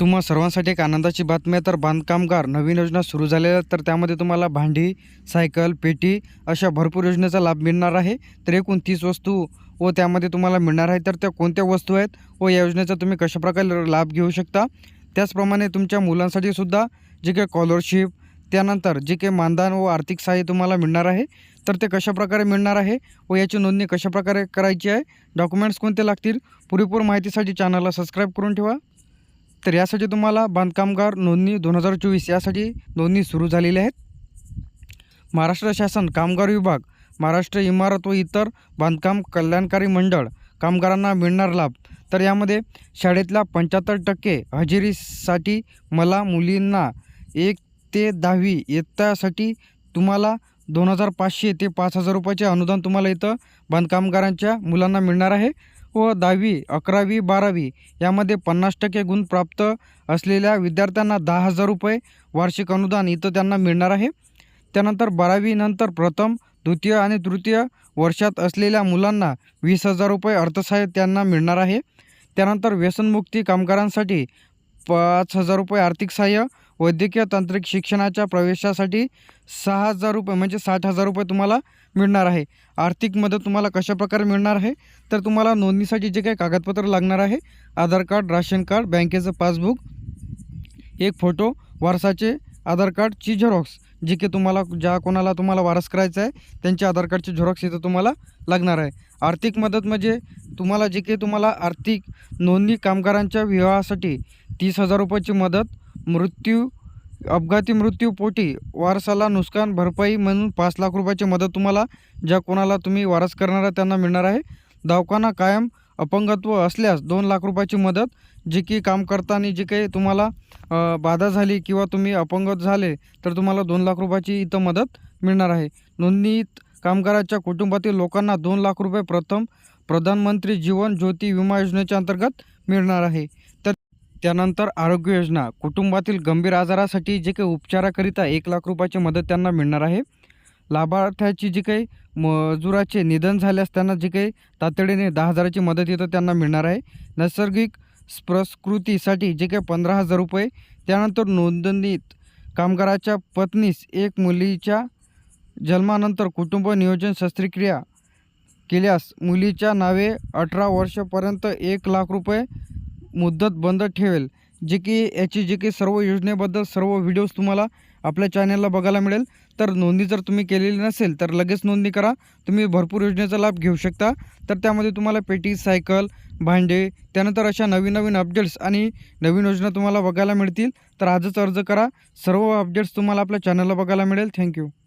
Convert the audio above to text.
तुम्हा सर्वांसाठी एक आनंदाची बातमी आहे. तर बांधकामगार नवीन योजना सुरू झालेल्या तर त्यामध्ये तुम्हाला भांडी सायकल पेटी अशा भरपूर योजनेचा लाभ मिळणार आहे. तर एकूण तीस वस्तू व त्यामध्ये तुम्हाला मिळणार आहे. तर त्या कोणत्या वस्तू आहेत व या योजनेचा तुम्ही कशाप्रकारे लाभ घेऊ शकता? त्याचप्रमाणे तुमच्या मुलांसाठी सुद्धा जे काही स्कॉलरशिप त्यानंतर जे काही मानधन व आर्थिक सहाय्य तुम्हाला मिळणार आहे. तर ते कशाप्रकारे मिळणार आहे व याची नोंदणी कशाप्रकारे करायची आहे? डॉक्युमेंट्स कोणते लागतील? पुरेपूर माहितीसाठी चॅनलला सबस्क्राईब करून ठेवा. तर यासाठी तुम्हाला बांधकामगार नोंदणी दोन हजार चोवीस यासाठी नोंदणी सुरू झालेली आहेत. महाराष्ट्र शासन कामगार विभाग महाराष्ट्र इमारत व इतर बांधकाम कल्याणकारी मंडळ कामगारांना मिळणार लाभ. तर यामध्ये शाळेतल्या पंच्याहत्तर टक्के हजेरीसाठी मला मुलींना एक ते दहावी इयत्तासाठी तुम्हाला दोन हजार पाचशे ते पाच हजार रुपयाचे अनुदान तुम्हाला इथं बांधकामगारांच्या मुलांना मिळणार आहे. व दहावी अकरावी बारावी यामध्ये पन्नास टक्के गुण प्राप्त असलेल्या विद्यार्थ्यांना दहा हजार रुपये वार्षिक अनुदान इथं त्यांना मिळणार आहे. त्यानंतर बारावीनंतर प्रथम द्वितीय आणि तृतीय वर्षात असलेल्या मुलांना वीस हजार रुपये अर्थसहाय्य त्यांना मिळणार आहे. त्यानंतर व्यसनमुक्ती कामगारांसाठी पाच हजार रुपये आर्थिक सहाय्य वैद्यकीय तांत्रिक शिक्षणाच्या प्रवेशासाठी सहा हजार रुपये म्हणजे साठ हजार रुपये तुम्हाला मिळणार आहे. आर्थिक मदत तुम्हाला कशाप्रकारे मिळणार आहे? तर तुम्हाला नोंदणीसाठी जे काही कागदपत्र लागणार आहे आधार कार्ड राशन कार्ड बँकेचं पासबुक एक फोटो वारसाचे आधार कार्डची झेरॉक्स जे की तुम्हाला ज्या कोणाला तुम्हाला वारस करायचं आहे त्यांच्या आधार कार्डचे झेरॉक्स इथं तुम्हाला लागणार आहे. आर्थिक मदत म्हणजे तुम्हाला जे काही तुम्हाला आर्थिक नोंदणी कामगारांच्या विवाहासाठी तीस हजार रुपयाची मदत मृत्यू अपघाती मृत्यूपोटी वारसाला नुकसान भरपाई म्हणून पाच लाख रुपयाची मदत तुम्हाला ज्या कोणाला तुम्ही वारस करणार त्यांना मिळणार आहे. दवाखाना कायम अपंगत्व असल्यास दोन लाख रुपयाची मदत जे की काम करताना जे काही तुम्हाला बाधा झाली किंवा तुम्ही अपंगत झाले तर तुम्हाला दोन लाख रुपयाची इथं मदत मिळणार आहे. नोंदणीत कामगाराच्या कुटुंबातील लोकांना दोन लाख रुपये प्रथम प्रधानमंत्री जीवन ज्योती विमा योजनेच्या अंतर्गत मिळणार आहे. तर त्यानंतर आरोग्य योजना. कुटुंबातील गंभीर आजारासाठी जे काही उपचाराकरिता एक लाख रुपयाची मदत त्यांना मिळणार आहे. लाभार्थ्याची जी काही मजुराचे निधन झाल्यास त्यांना जी काही तातडीने दहा हजाराची मदत येतं त्यांना मिळणार आहे. नैसर्गिक प्रस्कृतीसाठी जे काही पंधरा हजार रुपये त्यानंतर नोंदणीत कामगाराच्या पत्नीस एक मुलीच्या जन्मानंतर कुटुंब नियोजन शस्त्रक्रिया केल्यास मुलीच्या नावे अठरा वर्षापर्यंत एक लाख रुपये मुदत बंद ठेवेल. जे की याची जे की सर्व योजनेबद्दल सर्व व्हिडिओज तुम्हाला आपल्या चॅनलला बघायला मिळेल. तर नोंदणी जर तुम्ही केलेली नसेल तर लगेच नोंदणी करा. तुम्ही भरपूर योजनेचा लाभ घेऊ शकता. तर त्यामध्ये तुम्हाला पेटी सायकल भांडे त्यानंतर अशा नवीन नवीन अपडेट्स आणि नवीन योजना तुम्हाला बघायला मिळतील. तर आजच अर्ज करा. सर्व अपडेट्स तुम्हाला आपल्या चॅनलला बघायला मिळेल. थँक्यू